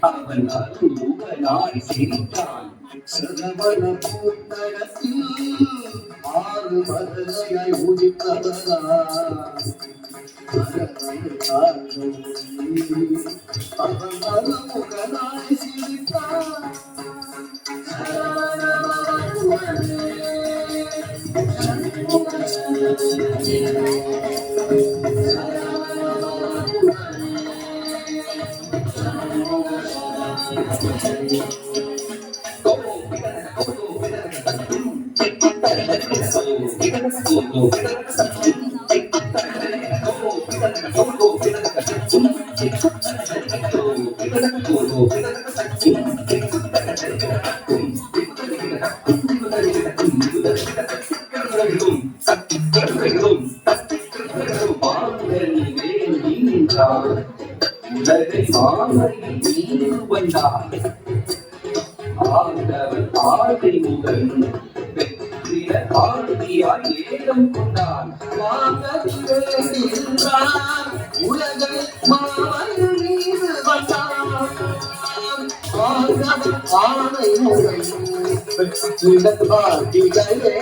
அவன் அருமுகனாய் சிரித்தான் சரவண பூத்தகத்தில் ஆறு மதலையாய் உதித்தவனா அவன் அருமுகனாய் சிரித்தான் உலகை மாலையில் நீ வந்தார் ஆண்டவன் ஆடை முதல் வெற்றிட ஆடியாய் ஏகம் கொண்டான் வாங்கன்றான் உலகை மாலையில் நீர் வந்தான். ஆண்டவன் ஆடை முதல் வெற்றிட ஆடியாய்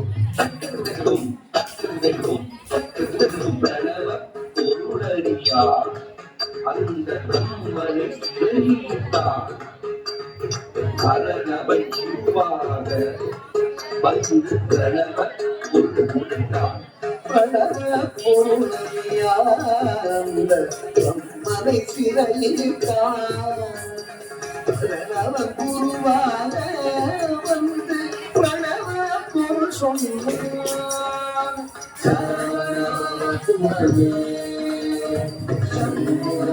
அந்த பிரம்மனை கிரகித்தார் கரணவன் உருவாக வந்து பிரணவ ஒரு முடித்தான் பிரம்மனை சிறையிட்டான் பிரணவன் குருவாக வந்து பிரணவ பொருள் சொன்னான்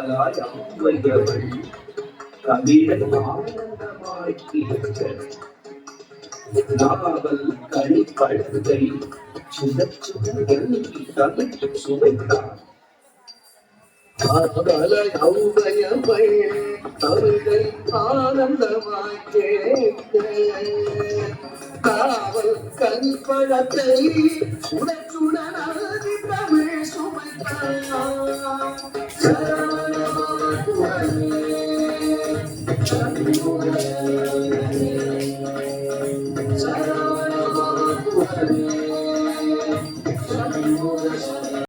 கவிதை ஆனந்தமாய் நாவல் கழிப்பழத்தை சுழச்சுகள் தமிழ் சுவைத்தான் காதலை ஆனந்தமாய் காவல் Thank you.